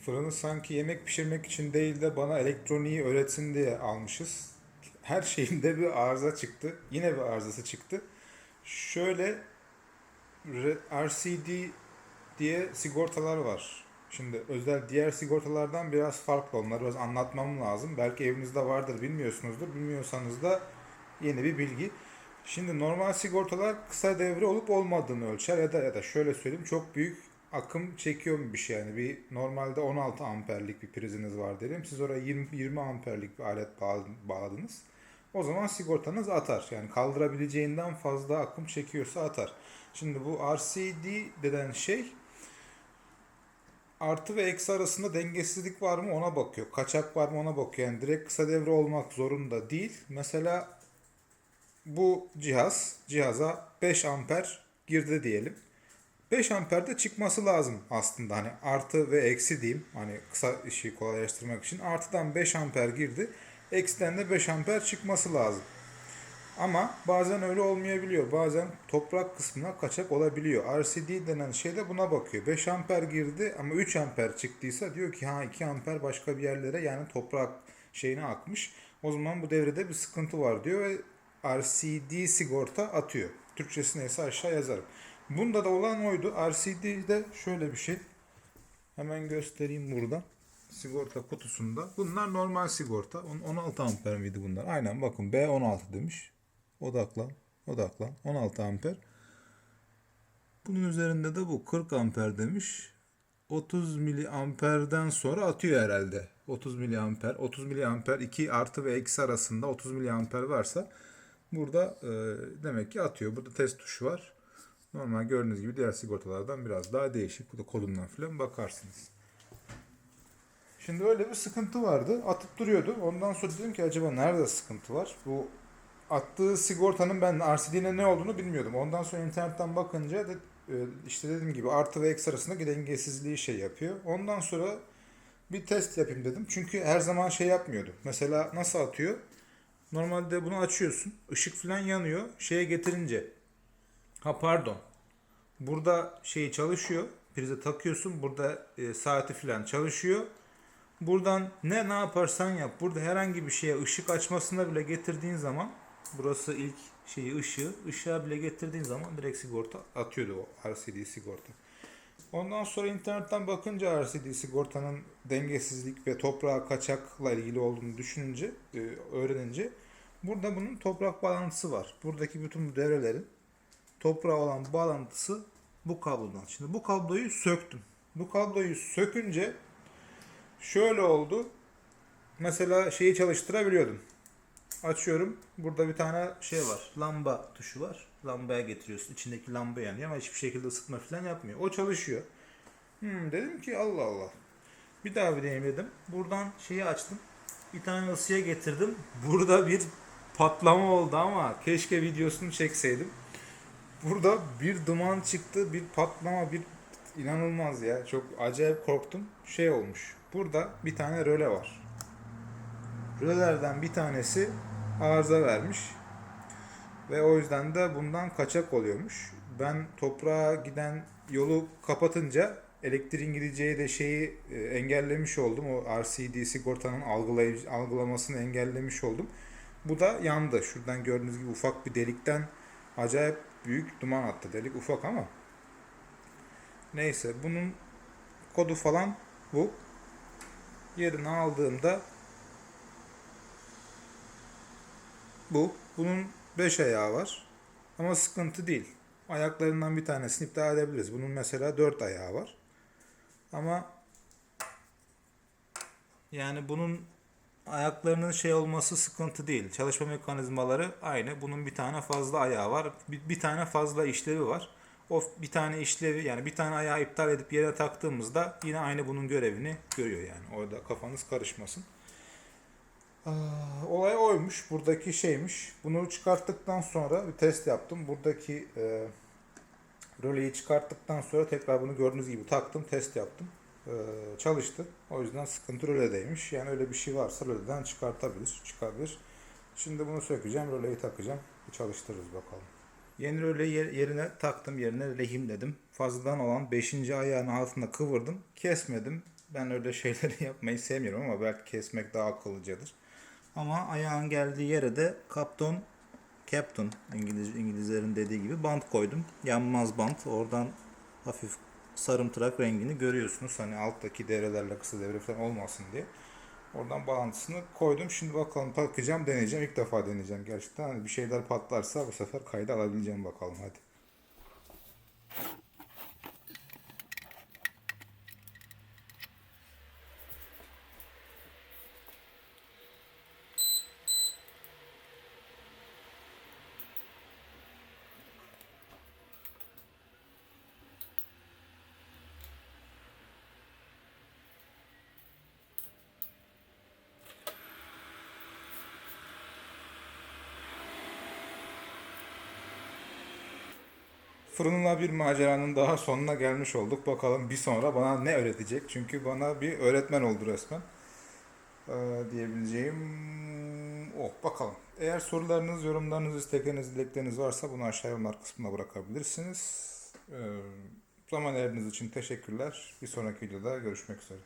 Fırını sanki yemek pişirmek için değil de bana elektroniği öğretsin diye almışız. Her şeyinde bir arıza çıktı. Yine bir arızası çıktı. Şöyle RCD diye sigortalar var. Şimdi özel diğer sigortalardan biraz farklı. Onları biraz anlatmam lazım. Belki evinizde vardır bilmiyorsunuzdur. Bilmiyorsanız da yeni bir bilgi. Şimdi normal sigortalar kısa devre olup olmadığını ölçer ya da ya da şöyle söyleyeyim çok büyük akım çekiyor mu bir şey yani? Bir normalde 16 amperlik bir priziniz var diyelim. Siz oraya 20, 20 amperlik bir alet bağ- bağladınız. O zaman sigortanız atar. Yani kaldırabileceğinden fazla akım çekiyorsa atar. Şimdi bu RCD denen şey artı ve eksi arasında dengesizlik var mı ona bakıyor. Kaçak var mı ona bakıyor. Yani direkt kısa devre olmak zorunda değil. Mesela bu cihaz cihaza 5 amper girdi diyelim. 5 amperde çıkması lazım aslında hani artı ve eksi diyeyim hani kısa işi kolaylaştırmak için artıdan 5 amper girdi eksiden de 5 amper çıkması lazım. Ama bazen öyle olmayabiliyor. Bazen toprak kısmına kaçak olabiliyor. RCD denen şey de buna bakıyor. 5 amper girdi ama 3 amper çıktıysa diyor ki ha 2 amper başka bir yerlere yani toprak şeyine akmış. O zaman bu devrede bir sıkıntı var diyor ve RCD sigorta atıyor. Türkçesi neyse aşağı yazarım. Bunda da olan oydu. RCD'de şöyle bir şey. Hemen göstereyim burada. Sigorta kutusunda. Bunlar normal sigorta. On- 16 amper miydi bunlar? Aynen bakın B16 demiş. Odaklan. Odaklan. 16 amper. Bunun üzerinde de bu 40 amper demiş. 30 miliamperden sonra atıyor herhalde. 30 miliamper. 30 miliamper 2 artı ve eksi arasında 30 miliamper varsa burada e, demek ki atıyor. Burada test tuşu var. Normal gördüğünüz gibi diğer sigortalardan biraz daha değişik. Bu da kodundan falan bakarsınız. Şimdi öyle bir sıkıntı vardı. Atıp duruyordu. Ondan sonra dedim ki acaba nerede sıkıntı var? Bu attığı sigortanın ben RCD'nin ne olduğunu bilmiyordum. Ondan sonra internetten bakınca de, e, işte dediğim gibi artı ve eksi arasındaki dengesizliği şey yapıyor. Ondan sonra bir test yapayım dedim. Çünkü her zaman şey yapmıyordu. Mesela nasıl atıyor? Normalde bunu açıyorsun. ışık falan yanıyor. Şeye getirince. Ha pardon. Burada şeyi çalışıyor. Prize takıyorsun. Burada e, saati falan çalışıyor. Buradan ne ne yaparsan yap. Burada herhangi bir şeye ışık açmasına bile getirdiğin zaman burası ilk şeyi ışığı. ışığa bile getirdiğin zaman direkt sigorta atıyordu o RCD sigorta. Ondan sonra internetten bakınca RCD sigortanın dengesizlik ve toprağa kaçakla ilgili olduğunu düşününce, e, öğrenince burada bunun toprak bağlantısı var. Buradaki bütün bu devrelerin toprağa olan bağlantısı bu kablodan. Şimdi bu kabloyu söktüm. Bu kabloyu sökünce şöyle oldu. Mesela şeyi çalıştırabiliyordum. Açıyorum. Burada bir tane şey var. Lamba tuşu var. Lambaya getiriyorsun. İçindeki lamba yanıyor ama hiçbir şekilde ısıtma falan yapmıyor. O çalışıyor. Hmm, dedim ki Allah Allah. Bir daha bir deneyim dedim. Buradan şeyi açtım. Bir tane ısıya getirdim. Burada bir patlama oldu ama keşke videosunu çekseydim. Burada bir duman çıktı, bir patlama, bir inanılmaz ya. Çok acayip korktum. Şey olmuş. Burada bir tane röle var. Rölelerden bir tanesi arıza vermiş. Ve o yüzden de bundan kaçak oluyormuş. Ben toprağa giden yolu kapatınca elektriğin gideceği de şeyi e, engellemiş oldum. O RCD sigortanın algılamasını engellemiş oldum. Bu da yandı. Şuradan gördüğünüz gibi ufak bir delikten acayip büyük duman attı. Delik ufak ama. Neyse bunun kodu falan bu. Yerine aldığımda bu. Bunun 5 ayağı var. Ama sıkıntı değil. Ayaklarından bir tanesini iptal edebiliriz. Bunun mesela 4 ayağı var. Ama yani bunun ayaklarının şey olması sıkıntı değil. Çalışma mekanizmaları aynı. Bunun bir tane fazla ayağı var. Bir, bir tane fazla işlevi var. O bir tane işlevi yani bir tane ayağı iptal edip yere taktığımızda yine aynı bunun görevini görüyor yani. Orada kafanız karışmasın. Olay oymuş. Buradaki şeymiş. Bunu çıkarttıktan sonra bir test yaptım. Buradaki e, röleyi çıkarttıktan sonra tekrar bunu gördüğünüz gibi taktım. Test yaptım. E, çalıştı. O yüzden sıkıntı röledeymiş. Yani öyle bir şey varsa röleden çıkartabilir. Çıkabilir. Şimdi bunu sökeceğim. Röleyi takacağım. Bir çalıştırırız bakalım. Yeni röleyi yer- yerine taktım. Yerine lehimledim. Fazladan olan 5. ayağının altında kıvırdım. Kesmedim. Ben öyle şeyleri yapmayı sevmiyorum ama belki kesmek daha akıllıcadır. Ama ayağın geldiği yere de kapton, captain İngiliz, İngilizlerin dediği gibi bant koydum. Yanmaz bant. Oradan hafif sarımtırak rengini görüyorsunuz. Hani alttaki devrelerle kısa devre falan olmasın diye. Oradan bağlantısını koydum. Şimdi bakalım takacağım, deneyeceğim. İlk defa deneyeceğim gerçekten. Hani bir şeyler patlarsa bu sefer kayda alabileceğim bakalım hadi. Fırınla bir maceranın daha sonuna gelmiş olduk. Bakalım bir sonra bana ne öğretecek? Çünkü bana bir öğretmen oldu resmen. Ee, diyebileceğim o. Bakalım. Eğer sorularınız, yorumlarınız, istekleriniz, dilekleriniz varsa bunu aşağı yorumlar kısmına bırakabilirsiniz. Ee, zaman ayırdığınız için teşekkürler. Bir sonraki videoda görüşmek üzere.